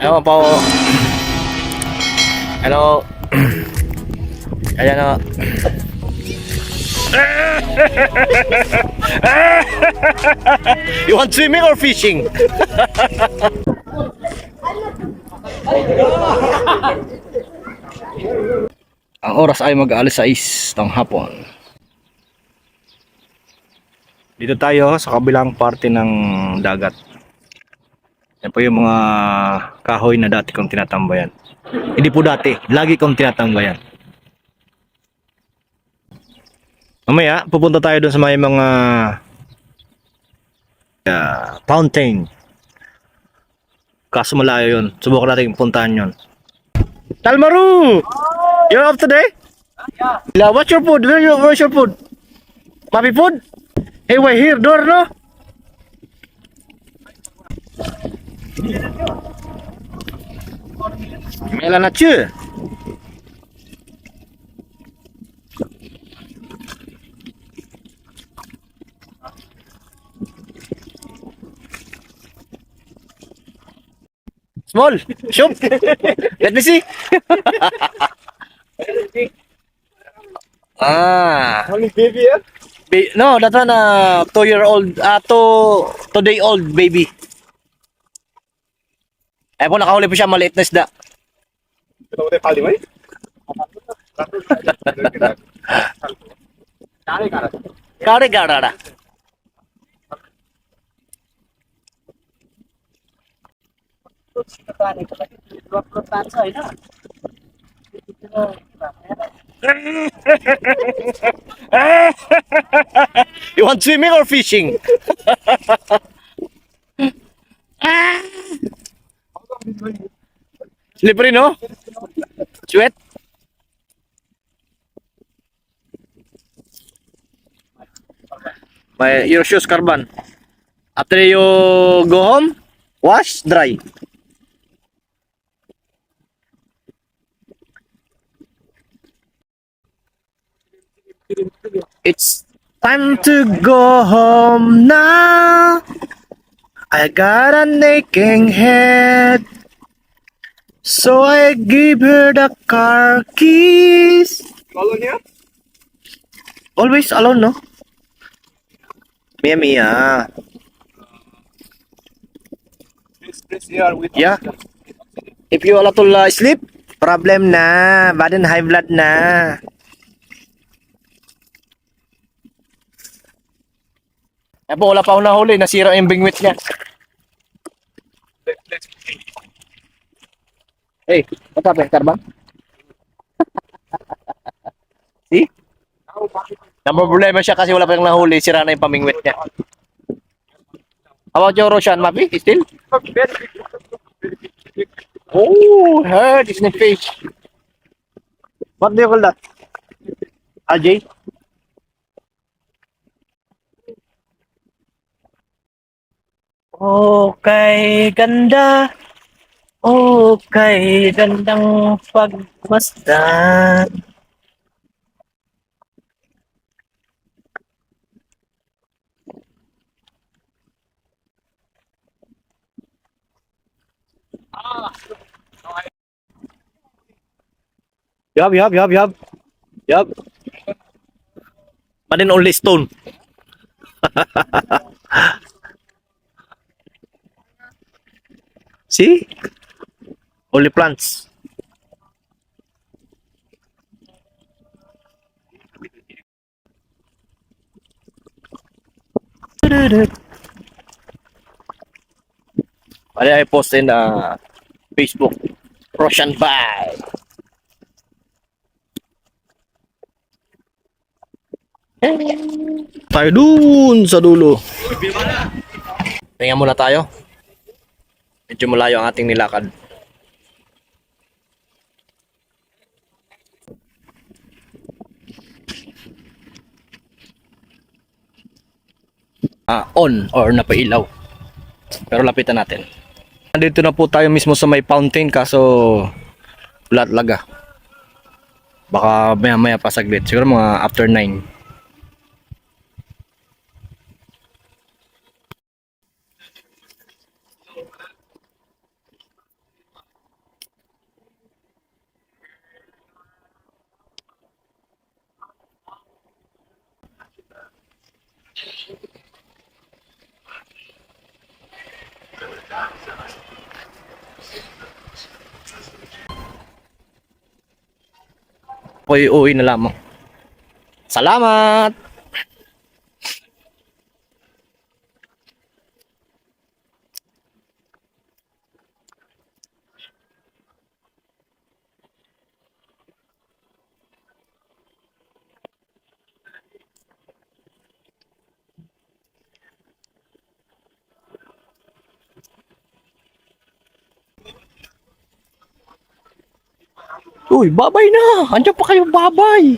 Ewan po. Hello. Ayan o. you want swimming or fishing? Ang oras ay mag-alis 6 ng hapon. Dito tayo sa kabilang parte ng dagat. Yan po yung mga kahoy na dati kong tinatambayan. Hindi po dati, lagi kong tinatambayan. Mamaya, pupunta tayo dun sa may mga ah, fountain. Kaso malayo yun. Subukan natin puntahan yun. Talmaru! You're off today? Yeah. What's your food? Where your, where's your food? Papi food? Hey, we're here, door, no? Mais la nature. Small, show. Let me see. ah. Only baby, yeah? Ba- no, that one uh, two year old, uh, two, two day old baby. Eh po, nakahuli po siya, maliit na isda. Ito mo tayo pali, may? Kare garara. you want swimming or fishing? Slippery, no? Sweat? My, your shoes carbon. After you go home, wash, dry. It's time to go home now. I got an aching head. So I give her the car keys. Follow niya? Always alone, no? Mia Mia. Here Yeah. If you ala tul uh, sleep, problem na. Badan high blood na. Eh wala pa ako nahuli. Nasira yung bingwit niya. Let, let's Hey, what happened, Karbang? See? Number problema siya kasi wala pa yung nahuli. Sira na yung pamingwit niya. How about your Roshan, Mapi? Still? Oh, her Disney fish. What do you call that? RJ? Okay, ganda. Okay, gandang pagmasdan. Ah, okay. Yap, yap, yap, yap. Yap. Manin only stone. Only plants. Pwede I post in uh, Facebook. Russian bye. Tayo dun sa dulo. Tingnan muna tayo. Medyo malayo ang ating nilakad. Ah, on or napailaw. Pero lapitan natin. Nandito na po tayo mismo sa may fountain kaso wala talaga. Baka maya maya pa saglit. Siguro mga after 9. Ako'y uwi na lamang. Salamat! Uy, babay na! Andiyan pa kayo, babay!